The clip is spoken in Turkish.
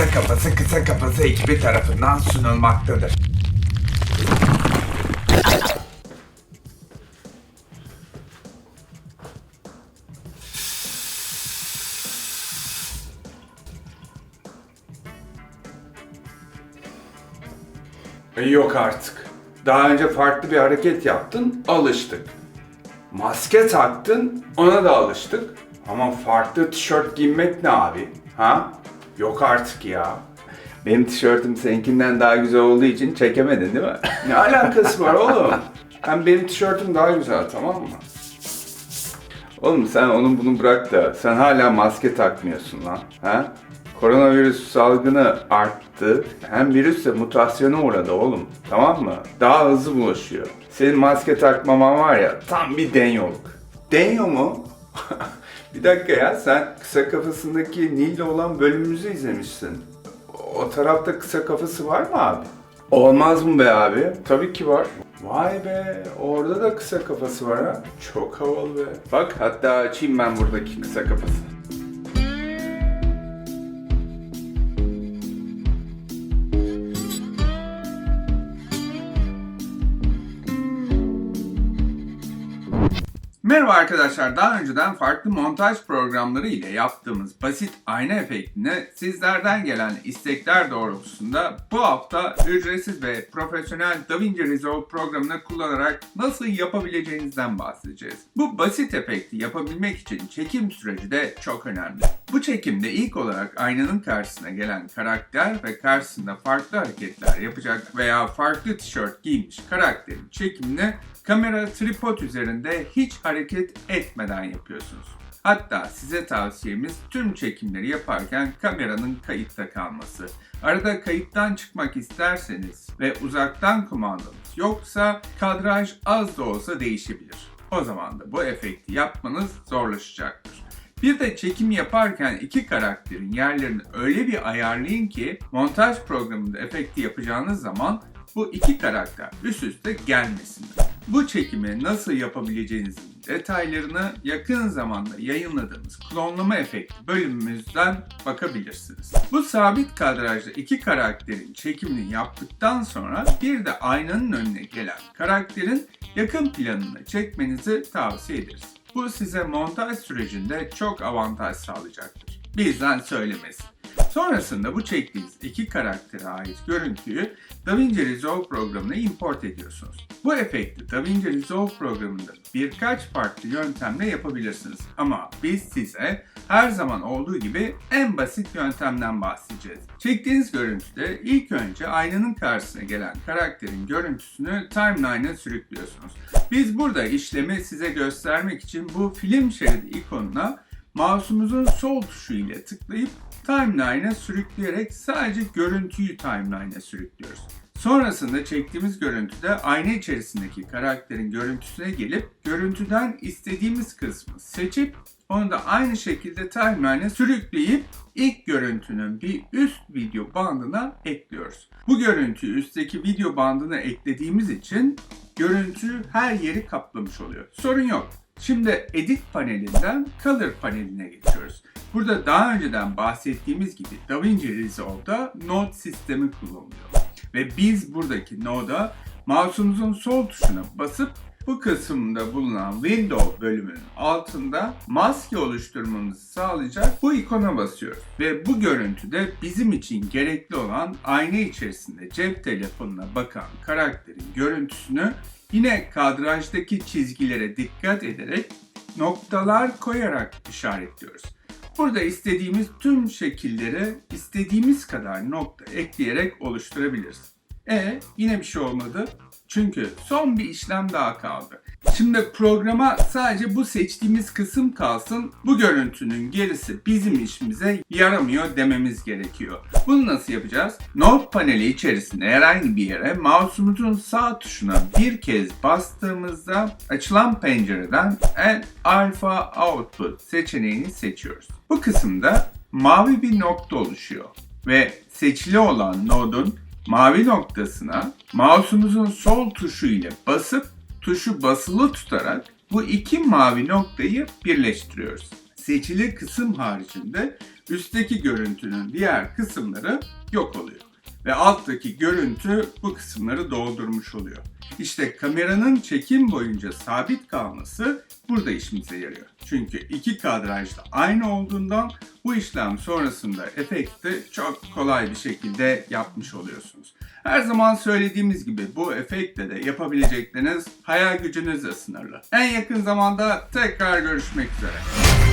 Kısa Kafası Kısa Kafası ekibi tarafından sunulmaktadır. Yok artık. Daha önce farklı bir hareket yaptın, alıştık. Maske taktın, ona da alıştık. Ama farklı tişört giymek ne abi? Ha? Yok artık ya. Benim tişörtüm seninkinden daha güzel olduğu için çekemedin değil mi? Ne alakası var oğlum? Hem benim tişörtüm daha güzel tamam mı? Oğlum sen onun bunu bırak da sen hala maske takmıyorsun lan. Ha? Koronavirüs salgını arttı. Hem virüs de mutasyona uğradı oğlum. Tamam mı? Daha hızlı bulaşıyor. Senin maske takmaman var ya tam bir denyoluk. Denyo mu? bir dakika ya sen kısa kafasındaki Nil'le olan bölümümüzü izlemişsin. O tarafta kısa kafası var mı abi? Olmaz mı be abi? Tabii ki var. Vay be, orada da kısa kafası var ha. Çok havalı be. Bak hatta açayım ben buradaki kısa kafası. Merhaba arkadaşlar. Daha önceden farklı montaj programları ile yaptığımız basit ayna efektini sizlerden gelen istekler doğrultusunda bu hafta ücretsiz ve profesyonel DaVinci Resolve programını kullanarak nasıl yapabileceğinizden bahsedeceğiz. Bu basit efekti yapabilmek için çekim süreci de çok önemli. Bu çekimde ilk olarak aynanın karşısına gelen karakter ve karşısında farklı hareketler yapacak veya farklı tişört giymiş karakterin çekimini kamera tripod üzerinde hiç hareket etmeden yapıyorsunuz. Hatta size tavsiyemiz tüm çekimleri yaparken kameranın kayıtta kalması. Arada kayıttan çıkmak isterseniz ve uzaktan kumandanız yoksa kadraj az da olsa değişebilir. O zaman da bu efekti yapmanız zorlaşacaktır. Bir de çekim yaparken iki karakterin yerlerini öyle bir ayarlayın ki montaj programında efekti yapacağınız zaman bu iki karakter üst üste gelmesinler. Bu çekimi nasıl yapabileceğinizin detaylarını yakın zamanda yayınladığımız klonlama efekti bölümümüzden bakabilirsiniz. Bu sabit kadrajda iki karakterin çekimini yaptıktan sonra bir de aynanın önüne gelen karakterin yakın planını çekmenizi tavsiye ederiz. Bu size montaj sürecinde çok avantaj sağlayacaktır. Bizden söylemesi. Sonrasında bu çektiğiniz iki karaktere ait görüntüyü DaVinci Resolve programına import ediyorsunuz. Bu efekti DaVinci Resolve programında birkaç farklı yöntemle yapabilirsiniz. Ama biz size her zaman olduğu gibi en basit yöntemden bahsedeceğiz. Çektiğiniz görüntüde ilk önce aynanın karşısına gelen karakterin görüntüsünü timeline'a sürüklüyorsunuz. Biz burada işlemi size göstermek için bu film şeridi ikonuna mouse'umuzun sol tuşu ile tıklayıp timeline'a sürükleyerek sadece görüntüyü timeline'a sürüklüyoruz. Sonrasında çektiğimiz görüntüde ayna içerisindeki karakterin görüntüsüne gelip görüntüden istediğimiz kısmı seçip onu da aynı şekilde timeline'a sürükleyip ilk görüntünün bir üst video bandına ekliyoruz. Bu görüntüyü üstteki video bandına eklediğimiz için görüntü her yeri kaplamış oluyor. Sorun yok. Şimdi Edit panelinden Color paneline geçiyoruz. Burada daha önceden bahsettiğimiz gibi DaVinci Resolve'da Node sistemi kullanılıyor. Ve biz buradaki Node'a mouse'umuzun sol tuşuna basıp bu kısımda bulunan Window bölümünün altında maske oluşturmamızı sağlayacak bu ikona basıyoruz. Ve bu görüntüde bizim için gerekli olan ayna içerisinde cep telefonuna bakan karakterin görüntüsünü yine kadrajdaki çizgilere dikkat ederek noktalar koyarak işaretliyoruz. Burada istediğimiz tüm şekilleri istediğimiz kadar nokta ekleyerek oluşturabiliriz. E yine bir şey olmadı. Çünkü son bir işlem daha kaldı. Şimdi programa sadece bu seçtiğimiz kısım kalsın. Bu görüntünün gerisi bizim işimize yaramıyor dememiz gerekiyor. Bunu nasıl yapacağız? Node paneli içerisinde herhangi bir yere mouse'umuzun sağ tuşuna bir kez bastığımızda açılan pencereden Add Alpha Output seçeneğini seçiyoruz. Bu kısımda mavi bir nokta oluşuyor ve seçili olan node'un mavi noktasına mouse'umuzun sol tuşu ile basıp tuşu basılı tutarak bu iki mavi noktayı birleştiriyoruz. seçili kısım haricinde üstteki görüntünün diğer kısımları yok oluyor. Ve alttaki görüntü bu kısımları doldurmuş oluyor. İşte kameranın çekim boyunca sabit kalması burada işimize yarıyor. Çünkü iki kadraj da aynı olduğundan bu işlem sonrasında efekti çok kolay bir şekilde yapmış oluyorsunuz. Her zaman söylediğimiz gibi bu efektle de yapabilecekleriniz hayal gücünüzle sınırlı. En yakın zamanda tekrar görüşmek üzere.